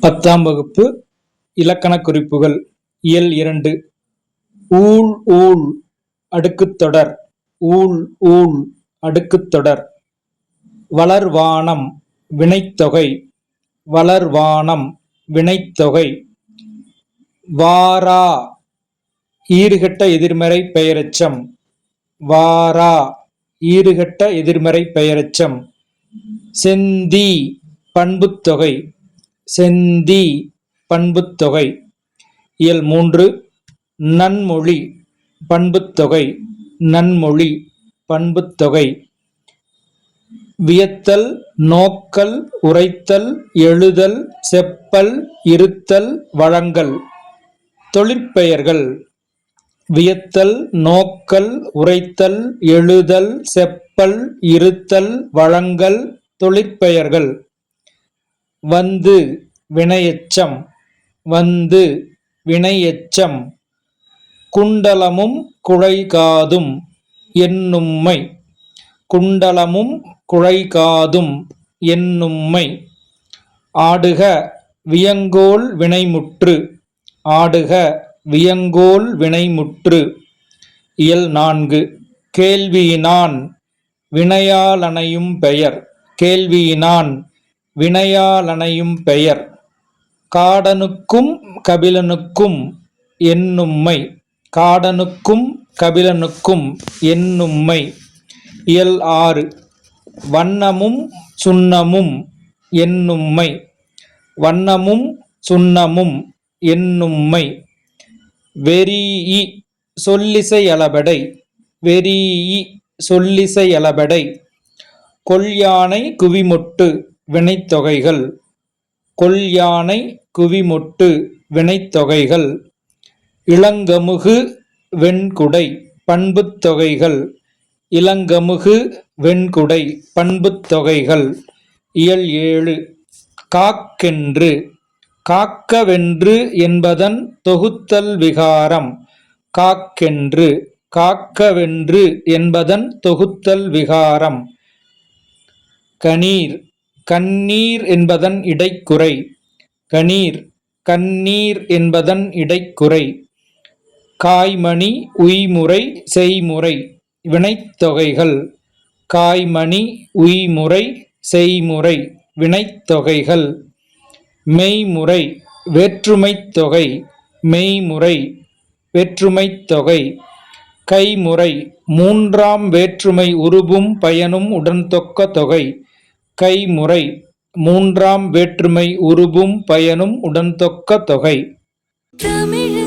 பத்தாம் வகுப்பு இலக்கண குறிப்புகள் இயல் இரண்டு. ஊழ் ஊழ் அடுக்குத்தொடர் ஊழ் ஊழ் அடுக்குத்தொடர் வளர்வானம் வினைத்தொகை. வளர்வானம் வினைத்தொகை. வாரா ஈறுகெட்ட எதிர்மறை பெயரச்சம். வாரா ஈறுகெட்ட எதிர்மறை பெயரச்சம். செந்தி பண்புத்தொகை செந்தி பண்புத்தொகை. இயல் மூன்று நன்மொழி பண்புத்தொகை நன்மொழி பண்புத்தொகை. வியத்தல் நோக்கல் உரைத்தல் எழுதல் செப்பல் இருத்தல் வழங்கல். தொழிற்பெயர்கள் வியத்தல் நோக்கல் உரைத்தல் எழுதல் செப்பல் இருத்தல் வழங்கல் தொழிற்பெயர்கள். வந்து வினையெச்சம் வந்து வினையெச்சம் குண்டலமும் குழைகாதும் என்னும்மை குண்டலமும் குழைகாதும் என்னும்மை. ஆடுக வியங்கோல் வினைமுற்று ஆடுக வியங்கோல் வினைமுற்று. இயல் நான்கு கேள்வியினான் வினையாலனையும் பெயர் கேள்வியினான் வினையாலனையும் பெயர். காடனுக்கும் கபிலனுக்கும் என்னும்மை. காடனுக்கும் கபிலனுக்கும் என்னும்மை. இயல் ஆறு. வண்ணமும் சுண்ணமும் என்னும்மை. வண்ணமும் சுண்ணமும் என்னும்மை. வெறீஇ சொல்லிசையளபடை. வெறீஇ சொல்லிசையளபடை. கொல்யானை குவிமுட்டு. வினைத்தொகைகள் கொல்யானை குவிமொட்டு வினைத்தொகைகள் இளங்கமுகு வெண்குடை பண்புத்தொகைகள் இளங்கமுகு வெண்குடை பண்புத்தொகைகள் இயல் ஏழு. காக்கென்று காக்கவென்று என்பதன் தொகுத்தல் விகாரம் காக்கென்று காக்கவென்று என்பதன் தொகுத்தல் விகாரம். கணீர் கண்ணீர் என்பதன் இடைக்குறை. கணீர் கண்ணீர் என்பதன் இடைக்குறை. காய்மணி உய்முறை செய்முறை வினைத்தொகைகள் காய்மணி உய்முறை செய்முறை வினைத்தொகைகள் மெய்முறை வேற்றுமைத் தொகை. மெய்முறை வேற்றுமைத் தொகை. கைமுறை மூன்றாம் வேற்றுமை உருபும் பயனும் உடன்தொக்க தொகை. கைமுறை மூன்றாம் வேற்றுமை உருபும் பயனும் உடன்தொக்க தொகை. தமிழ்